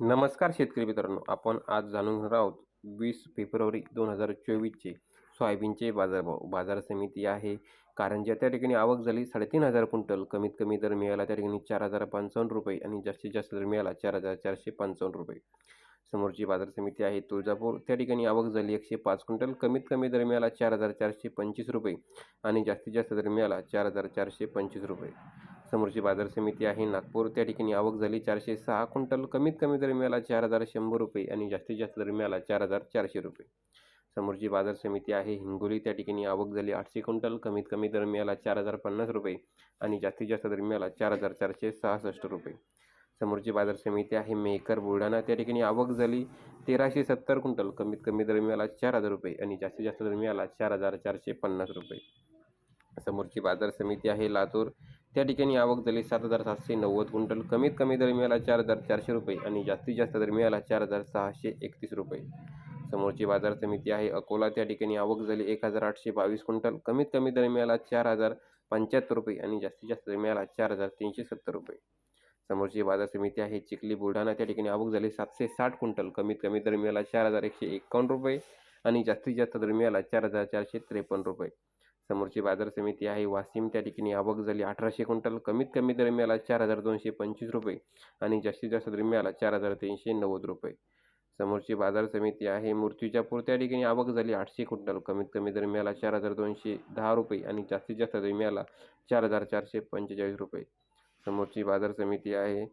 नमस्कार शेतकरी मित्रांनो. आपण आज जाणून घेणार आहोत वीस फेब्रुवारी दोन हजार चोवीसचे सोयाबीनचे बाजारभाव. बाजार समिती आहे. कारण ज्या त्या ठिकाणी आवक झाली साडेतीन हजार क्विंटल. कमीत कमी दर मिळाला त्या ठिकाणी चार हजार पंचावन्न रुपये आणि जास्तीत जास्त दर मिळाला चार हजार चारशे पंचावन्न रुपये. समोरची बाजार समिती आहे तुळजापूर. त्या ठिकाणी आवक झाली एकशे पाच क्विंटल. कमीत कमी दर मिळाला चार हजार चारशे पंचवीस रुपये आणि जास्तीत जास्त दर मिळाला चार हजार चारशे पंचवीस रुपये. समोरची बाजार समिती आहे. नागपूर त्या ठिकाणी आवक झाली चारशे सहा क्विंटल. कमीत कमी दर मिळाला चार हजार शंभर रुपये आणि जास्तीत जास्त दर मिळाला चार हजार चारशे रुपये. समोरची बाजार समिती आहे. हिंगोली त्या ठिकाणी आवक झाली आठशे क्विंटल. कमीत कमी दर मिळाला चार हजार पन्नास रुपये आणि जास्तीत जास्त दर मिळाला चार हजार चारशे सहासष्ट रुपये. समोरची बाजार समिती आहे. मेकर बुलढाणा त्या ठिकाणी आवक झाली तेराशे सत्तर क्विंटल. कमीत कमी दर मिळाला चार हजार रुपये आणि जास्तीत जास्त दर मिळाला चार हजार चारशे पन्नास रुपये. समोरची बाजार समिती आहे लातूर. त्या ठिकाणी आवक झाली सात हजार सातशे नव्वद क्विंटल कमीत कमी दर मिळाला चार हजार चारशे रुपये आणि जास्तीत जास्त दर मिळाला चार हजार सहाशे एकतीस रुपये. समोरची बाजार समिती आहे. अकोला त्या ठिकाणी आवक झाली एक हजार आठशे बावीस क्विंटल कमीत कमी दर मिळाला चार हजार पंच्याहत्तर रुपये आणि जास्तीत जास्त दर मिळाला चार हजार तीनशे सत्तर रुपये. समोरची बाजार समिती आहे. चिखली बुलढाणा त्या ठिकाणी आवक झाली सातशे साठ क्विंटल कमीत कमी दर मिळाला चार हजार एकशे एकावन्न रुपये आणि जास्तीत जास्त दर मिळाला चार हजार चारशे त्रेपन्न रुपये. समोरची बाजार समिती आहे. वाशिम त्या ठिकाणी आवक झाली. अठराशे क्विंटल कमीत कमी दर मिळाला चार हजार दोनशे पंचवीस रुपये आणि जास्तीत जास्त दर मिळाला चार हजार तीनशे नव्वद रुपये. समोरची बाजार समिती आहे. मूर्तिजापूर त्या ठिकाणी आवक झाली. आठशे क्विंटल कमीत कमी दर मिळाला चार हजार दोनशे दहा रुपये आणि जास्तीत जास्त दर मिळाला चार हजार चारशे पंचेचाळीस रुपये. समोरची बाजार समिती आहे.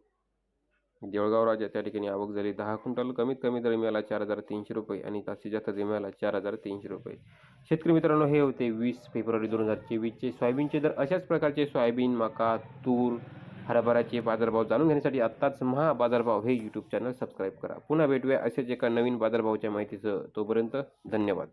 देवळगाव राजा त्या ठिकाणी आवक झाली. दहा क्विंटल कमीत कमी दर मिळाला चार हजार तीनशे रुपये आणि जास्तीत जास्त दर मिळाला चार हजार तीनशे रुपये. शेतकरी मित्रांनो हे होते वीस फेब्रुवारी दोन हजार चोवीसचे सोयाबीनचे दर. अशाच प्रकारचे सोयाबीन मका तूर हरभराचे बाजारभाव जाणून घेण्यासाठी आत्ताच महा बाजारभाव हे यूट्यूब चॅनल सबस्क्राईब करा. पुन्हा भेटूया असेच एका नवीन बाजारभावाच्या माहितीचं तोपर्यंत धन्यवाद.